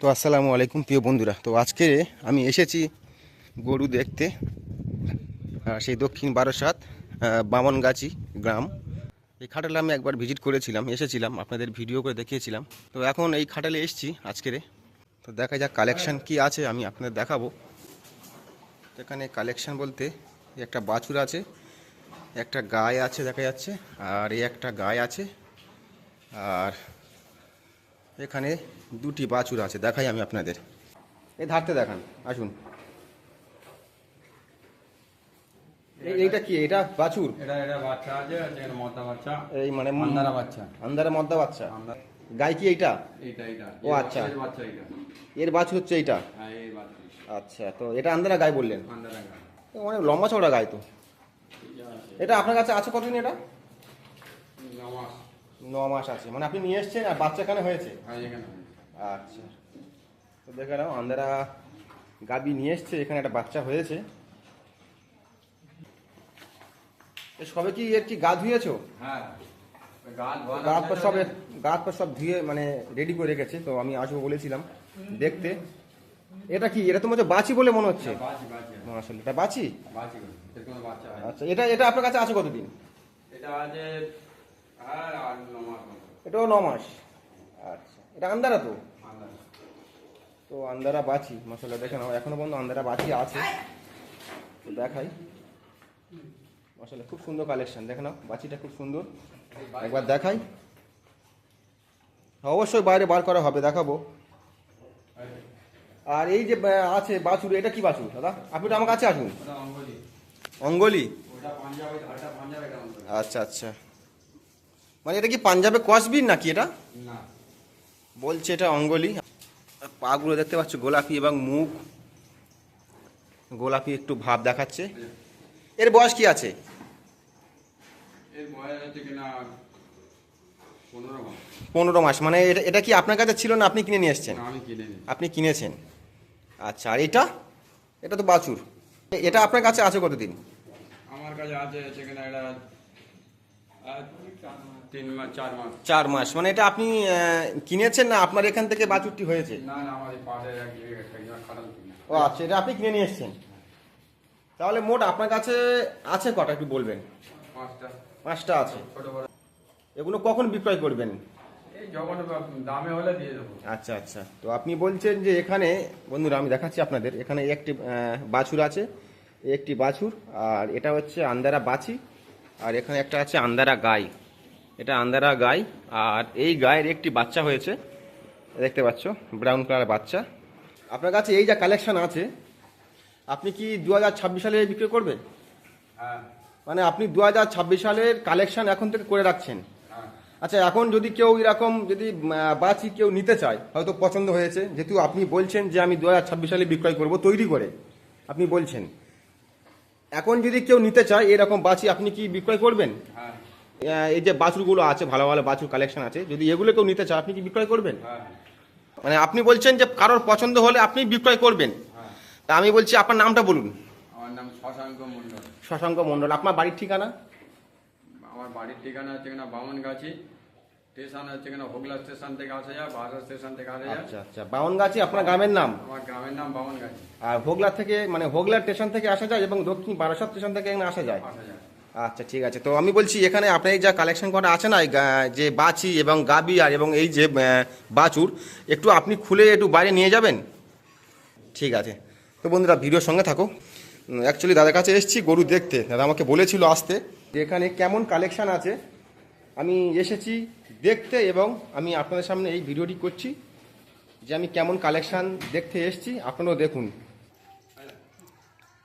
তো আসসালামু আলাইকুম, প্রিয় বন্ধুরা। তো আজকে আমি এসেছি গরু দেখতে সেই দক্ষিণ বারাসাত বামনগাছি গ্রাম। এই খাটালে আমি একবার ভিজিট করেছিলাম, এসেছিলাম, আপনাদের ভিডিও করে দেখিয়েছিলাম। তো এখন এই খাটালে এসেছি আজকেরে। তো দেখা যাক কালেকশান কি আছে, আমি আপনাদের দেখাবো। এখানে কালেকশান বলতে একটা বাছুর আছে, একটা গায়ে আছে দেখা যাচ্ছে, আর এই একটা গায়ে আছে, আর এখানে দুটি বাছুর আছে দেখাই আমি আপনাদের। এই ধারতে দেখান আসুন। এই- এইটা কি? এটা বাছুর? এটা এটা বাচ্চা আছে আর মদ্দা বাচ্চা। এই মানে বাচ্চা। আন্দারে মদ্দা বাচ্চা। গাই কি এইটা? এইটা এইটা। ও, আচ্ছা। এর বাচ্চা এইটা। এর বাছুর হচ্ছে এইটা? হ্যাঁ এই আচ্ছা তো এটা আন্দারা গাই বললেন? মান্দারা গাছ অনেক লম্বা চওড়া গাই তো। এটা আপনার কাছে আছে কতদিন এটা? ন মাস আছে। মানে আপনি নিয়ে এসছেন আর বাচ্চা এখানে হয়েছে? হ্যাঁ আচ্ছা। তো দেখে নাও আন্দারা গাবি নিয়ে এসছে এখানে একটা বাচ্চা হয়েছে। সবে কি এর কি গা ধুয়েছো? হ্যাঁ গাছ ধোয়া গা হাত পা সব গা হাত পা সব ধুয়ে মানে রেডি করে রেখেছে তো আমি আসব বলেছিলাম দেখতে। এটা কি? এটা তোমার বাঁচি বলে মনে হচ্ছে। বাঁচি আসলে এটা হয়। আচ্ছা এটা এটা আপনার কাছে আছে কতদিন? এটা আছে এটাও ন মাস আচ্ছা। এটা আন্দারা তো? তো আন্দারা বাঁচি মশলা দেখে নাও। এখনও পর্যন্ত আন্দারা বাঁচি আছে। তো দেখাই। মশলা খুব সুন্দর কালেকশন দেখে নাও বাঁচিটা খুব সুন্দর। একবার দেখাই। অবশ্যই বাইরে বার করা হবে দেখাবো। আর এই যে আছে বাছুর এটা কি বাছুর দাদা? আপনি তো আমার কাছে আসুন। অঙ্গলি। আচ্ছা আচ্ছা। মানে এটা কি পাঞ্জাবে কসবিন নাকি এটা? না। বলছে এটা অঙ্গলি। পাগুলো দেখতে পাচ্ছ গোলাপি এবং মুখ গোলাপি একটু ভাব দেখাচ্ছে। এর বয়স কি আছে? পনেরো মাস। মানে এটা এটা কি আপনার কাছে ছিল না আপনি কিনে নিয়ে এসছেন? আমি কিনে নিই আপনি কিনেছেন। আচ্ছা আর এটা? এটা তো বাছুর। এটা আপনার কাছে আছে কতদিন? আমার কাছে আছে সেখানে এটা তিন মাস চার মাস। চার মাস। মানে এটা আপনি কিনেছেন না আপনার এখান থেকে বাছুরটি হয়েছে? না না আমাদের কিনে। ও আচ্ছা এটা আপনি কিনে নিয়ে এসছেন। তাহলে মোট আপনার কাছে আছে কটা একটু বলবেন? পাঁচটা। পাঁচটা আছে। এগুলো কখন বিক্রয় করবেন? দামে হলে দিয়ে দেবো। আচ্ছা আচ্ছা। তো আপনি বলছেন যে এখানে বন্ধুরা আমি দেখাচ্ছি আপনাদের এখানে একটি বাছুর আছে। একটি বাছুর আর এটা হচ্ছে আন্দারা বাছি। আর এখানে একটা আছে আন্দারা গাই। এটা আন্দারা গাই আর এই গায়ের একটি বাচ্চা হয়েছে। দেখতে পাচ্ছ ব্রাউন কালার বাচ্চা। আপনার কাছে এই যা কালেকশন আছে আপনি কি দু হাজার ছাব্বিশ সালে বিক্রি করবেন? হ্যাঁ। মানে আপনি দু হাজার ছাব্বিশ সালের কালেকশন এখন থেকে করে রাখছেন। হ্যাঁ। আচ্ছা এখন যদি কেউ এরকম যদি বাছি কেউ নিতে চায় হয়তো পছন্দ হয়েছে। যেহেতু আপনি বলছেন যে আমি দু হাজার ছাব্বিশ সালে বিক্রয় করব তৈরি করে। আপনি বলছেন। এখন যদি কেউ নিতে চায় এরকম বাছি আপনি কি বিক্রয় করবেন? হ্যাঁ। এই যে বাছুরগুলো আছে ভালো ভালো বাছুর কালেকশন আছে যদি এগুলো কেউ নিতে চায় আপনি কি বিক্রয় করবেন? হ্যাঁ। মানে আপনি বলছেন যে কারোর পছন্দ হলে আপনি বিক্রয় করবেন। হ্যাঁ। তা আমি বলছি আপনার নামটা বলুন। আমার নাম শশাঙ্ক মণ্ডল। শশাঙ্ক মণ্ডল আপনার বাড়ির ঠিকানা? আমার বাড়ির ঠিকানা হচ্ছে কিনা বামনগাছি স্টেশন হচ্ছে কিনা হোগলা স্টেশন থেকে আসা যায় বাসা স্টেশন থেকে আসা যায়। আচ্ছা আচ্ছা বামনগাছি আপনার গ্রামের নাম? আমার গ্রামের নাম বামনগাছি আর হোগলা থেকে মানে হোগলা স্টেশন থেকে আসা যায় এবং দক্ষিণ বারাসাত স্টেশন থেকে এখানে আসা যায়? আসা যায়। আচ্ছা ঠিক আছে। তো আমি বলছি এখানে আপনার এই যা কালেকশন করা আছে না যে বাছি এবং গাবি আর এবং এই যে বাছুর একটু আপনি খুলে একটু বাইরে নিয়ে যাবেন? ঠিক আছে। তো বন্ধুরা ভিডিওর সঙ্গে থাকো। অ্যাকচুয়ালি দাদার কাছে এসেছি গরু দেখতে। দাদা আমাকে বলেছিল আসতে। যে এখানে কেমন কালেকশন আছে? আমি এসেছি দেখতে এবং আমি আপনাদের সামনে এই ভিডিওটি করছি যে আমি কেমন কালেকশান দেখতে এসেছি, আপনারাও দেখুন।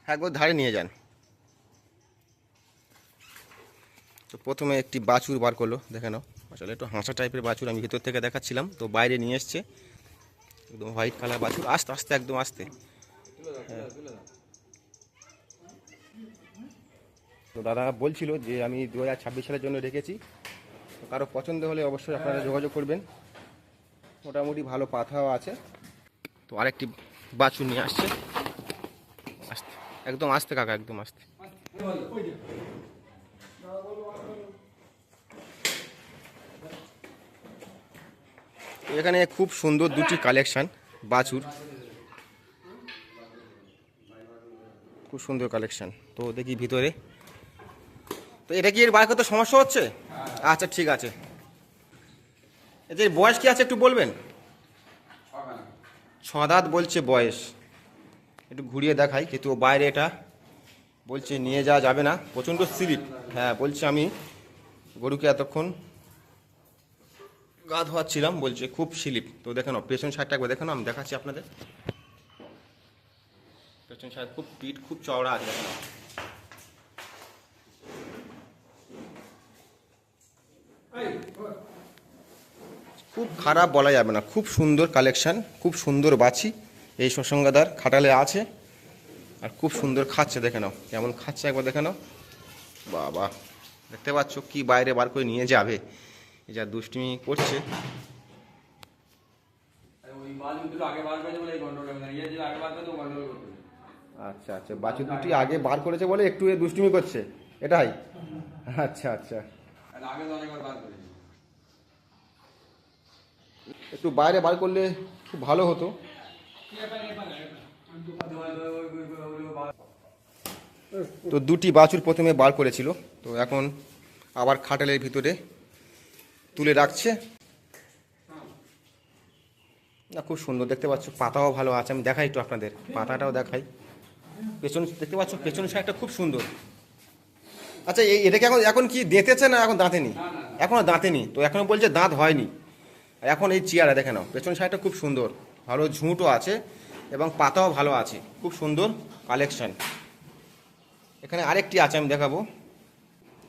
একবার ধারে নিয়ে যান। তো প্রথমে একটি বাছুর বার করল, দেখে নাও। আসলে একটু হাঁসা টাইপের বাছুর, আমি ভিতর থেকে দেখাচ্ছিলাম, তো বাইরে নিয়ে এসছে। একদম হোয়াইট কালার বাছুর, আস্তে আস্তে, একদম আস্তে। হ্যাঁ। তো দাদা বলছিল যে আমি দু হাজার ছাব্বিশ সালের জন্য রেখেছি কারও পছন্দ হলে অবশ্যই আপনারা যোগাযোগ করবেন। মোটামুটি ভালো পাথাও আছে। তো আরেকটি বাছুর নিয়ে আসছে। আস্তে একদম আস্তে কাকা একদম আস্তে। এখানে খুব সুন্দর দুটি কালেকশন বাছুর। খুব সুন্দর কালেকশন। তো দেখি ভিতরে। তো এটা কি এর বার করতে সমস্যা হচ্ছে? আচ্ছা ঠিক আছে। এই যে বয়স কি আছে একটু বলবেন? ছখানা বলছে বয়স। একটু ঘুরিয়ে দেখাই কিন্তু ও বাইরে এটা বলছে নিয়ে যাওয়া যাবে না। প্রচণ্ড স্লিপ হ্যাঁ বলছে আমি গরুকে এতক্ষণ গা ধোয়াচ্ছিলাম বলছে খুব স্লিপ। তো দেখেন পেছন সাইডটা একবার দেখে নাও আমি দেখাচ্ছি আপনাদের। পেছন সাইড খুব পিঠ খুব চওড়া আছে দেখে নাও। খুব খারাপ বলা যাবে না। খুব সুন্দর কালেকশান খুব সুন্দর বাছি। এই শশঙ্গাদার খাটালে আছে আর খুব সুন্দর খাচ্ছে দেখে নাও। কেমন খাচ্ছে একবার দেখে নাও। বাবা দেখতে পাচ্ছ কি বাইরে বার করে নিয়ে যাবে। এই যা দুষ্টুমি করছে। ইয়ে। আচ্ছা আচ্ছা। বাছু দুটি আগে বার করেছে বলে একটু দুষ্টুমি করছে। এটাই? আচ্ছা আচ্ছা। আগে অনেকবার বার করেছে। একটু বাইরে বার করলে খুব ভালো হতো। তো দুটি বাছুর প্রথমে বার করেছিল, তো এখন আবার খাটালের ভিতরে তুলে রাখছে। না, খুব সুন্দর, দেখতে পাচ্ছ, পাতাও ভালো আছে। আমি দেখাই একটু আপনাদের, পাতাটাও দেখাই। পেছন, দেখতে পাচ্ছ পেছন সাইডটা খুব সুন্দর। আচ্ছা এটাকে এখন এখন কি দেঁতেছে না এখন দাঁতেনি? এখনও দাঁতেনি, তো এখনও বলছে দাঁত হয়নি। এখন এই চেয়ারে দেখে নাও, পেছন সাইডটা খুব সুন্দর, ভালো ঝুঁটও আছে এবং পাতাও ভালো আছে, খুব সুন্দর কালেকশন এখানে আরেকটি আছে, আমি দেখাবো।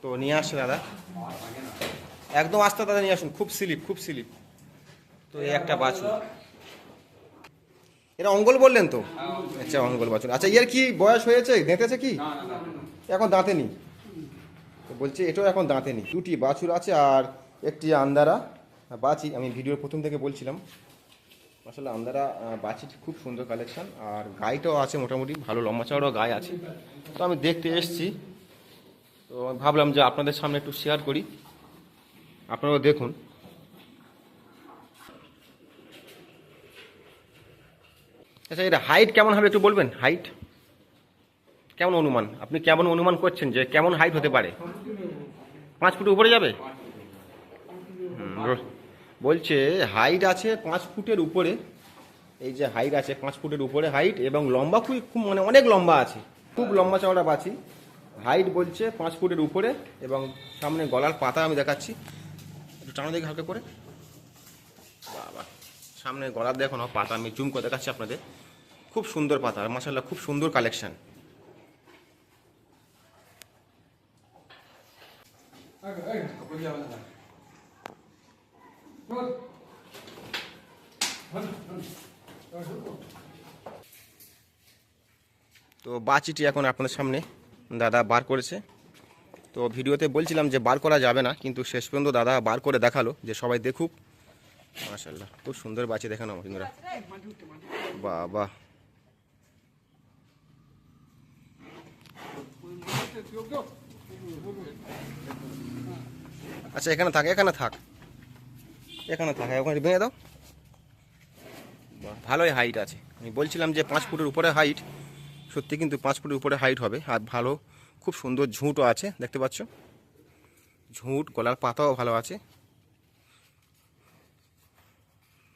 তো নিয়ে আসছে দাদা। একদম আস্তে দাদা নিয়ে আসুন, খুব স্লিপ খুব স্লিপ তো এই একটা বাছুর। এটা অঙ্গল বললেন তো? আচ্ছা অঙ্গল বাছুর। আচ্ছা এর কি বয়স হয়েছে? দেঁতেছে কি? এখন দাঁতে নি বলছে এটাও এখন দাঁতে নি দুটি বাছুর আছে আর একটি আন্দারা বাছি আমি ভিডিওর প্রথম থেকে বলছিলাম আসলে আহ, বাছিটি খুব সুন্দর কালেকশন আর গাইটাও আছে মোটামুটি ভালো লম্বা চওড়াও গায়ে আছে। তো আমি দেখতে এসেছি তো ভাবলাম যে আপনাদের সামনে একটু শেয়ার করি আপনারাও দেখুন। আচ্ছা এটা হাইট কেমন হবে একটু বলবেন? হাইট কেমন অনুমান? আপনি কেমন অনুমান করছেন যে কেমন হাইট হতে পারে? পাঁচ ফুট উপরে যাবে? হুম, বলছে হাইট আছে পাঁচ ফুটের উপরে। এই যে হাইট আছে পাঁচ ফুটের উপরে হাইট এবং লম্বা খুব খুব মানে অনেক লম্বা আছে। খুব লম্বা চওড়া বাছি হাইট বলছে পাঁচ ফুটের উপরে এবং সামনে গলার পাতা আমি দেখাচ্ছি। একটু টানো দেখি হালকা করে। বাবা, সামনে গলার দেখো না, পাতা আমি জুম করে দেখাচ্ছি আপনাদের। খুব সুন্দর পাতা মাসাল্লাহ খুব সুন্দর কালেকশন তো বাচিটি এখন আপনাদের সামনে দাদা বার করেছে। তো ভিডিওতে বলছিলাম যে বার করা যাবে না, কিন্তু শেষ পর্যন্ত দাদা বার করে দেখাল যে সবাই দেখুক। মাশাল্লাহ খুব সুন্দর বাচি দেখানো বন্ধুরা। বাবা। আচ্ছা এখানে থাক এখানে থাক। এখানে থাক ওখানে ভেঙে দাও। ভালোই হাইট আছে। আমি বলছিলাম যে পাঁচ ফুটের উপরে হাইট সত্যি কিন্তু পাঁচ ফুটের উপরে হাইট হবে আর ভালো খুব সুন্দর ঝুঁটও আছে দেখতে পাচ্ছ? ঝুঁট গলার পাতাও ভালো আছে।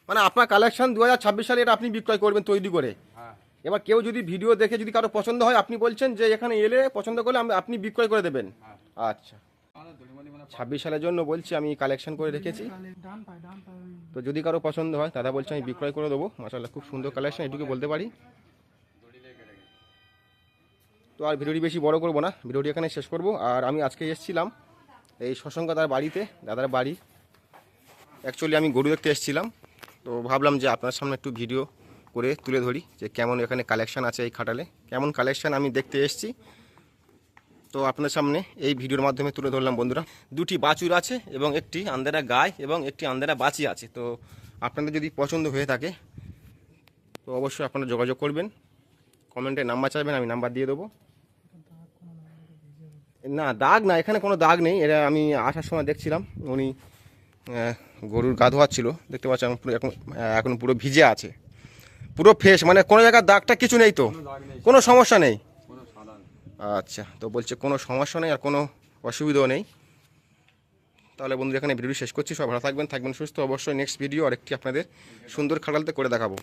মানে আপনার কালেকশন দু হাজার ছাব্বিশ সালে এটা আপনি বিক্রয় করবেন তৈরি করে। হ্যাঁ। এবার কেউ যদি ভিডিও দেখে যদি কারও পছন্দ হয় আপনি বলছেন যে এখানে এলে পছন্দ করলে আপনি বিক্রয় করে দেবেন। হ্যাঁ। আচ্ছা। ছাব্বিশ সালের জন্য বলছি, আমি কালেকশন করে রেখেছি। তো যদি কারও পছন্দ হয়, দাদা বলছে আমি বিক্রয় করে দেবো। মাসাল্লাহ খুব সুন্দর কালেকশন এটুকু বলতে পারি। তো আর ভিডিওটি বেশি বড় করব না, ভিডিওটি এখানে শেষ করব। আর আমি আজকে এসেছিলাম এই শশঙ্কা বাড়িতে, দাদার বাড়ি। অ্যাকচুয়ালি আমি গরু দেখতে এসেছিলাম। তো ভাবলাম যে আপনার সামনে একটু ভিডিও করে তুলে ধরি, যে কেমন এখানে কালেকশন আছে এই খাটালে। কেমন কালেকশন আমি দেখতে এসেছি। তো আপনাদের সামনে এই ভিডিওর মাধ্যমে তুলে ধরলাম বন্ধুরা। দুটি বাছুর আছে এবং একটি আন্দেরা গায় এবং একটি আন্দেরা বাছি আছে। তো আপনাদের যদি পছন্দ হয়ে থাকে, তো অবশ্যই আপনারা যোগাযোগ করবেন। কমেন্টে নাম্বার চাইবেন, আমি নাম্বার দিয়ে দেবো। না, দাগ না, এখানে কোনো দাগ নেই। এটা আমি আসার সময় দেখছিলাম, উনি গরুর গা ধোয়াচ্ছিল। দেখতে পাচ্ছেন, এখন পুরো এখন পুরো ভিজে আছে। পুরো ফ্রেশ মানে কোনো জায়গার দাগটা কিছু নেই তো। কোনো সমস্যা নেই। আচ্ছা তো বলছে কোনো সমস্যা নেই আর কোনো অসুবিধাও নেই। তাহলে বন্ধুরা, এখানে ভিডিও শেষ করছি। সব ভালো থাকবেন থাকবেন সুস্থ। অবশ্যই নেক্সট ভিডিও আরেকটি আপনাদের সুন্দর খাটালতে করে দেখাবো।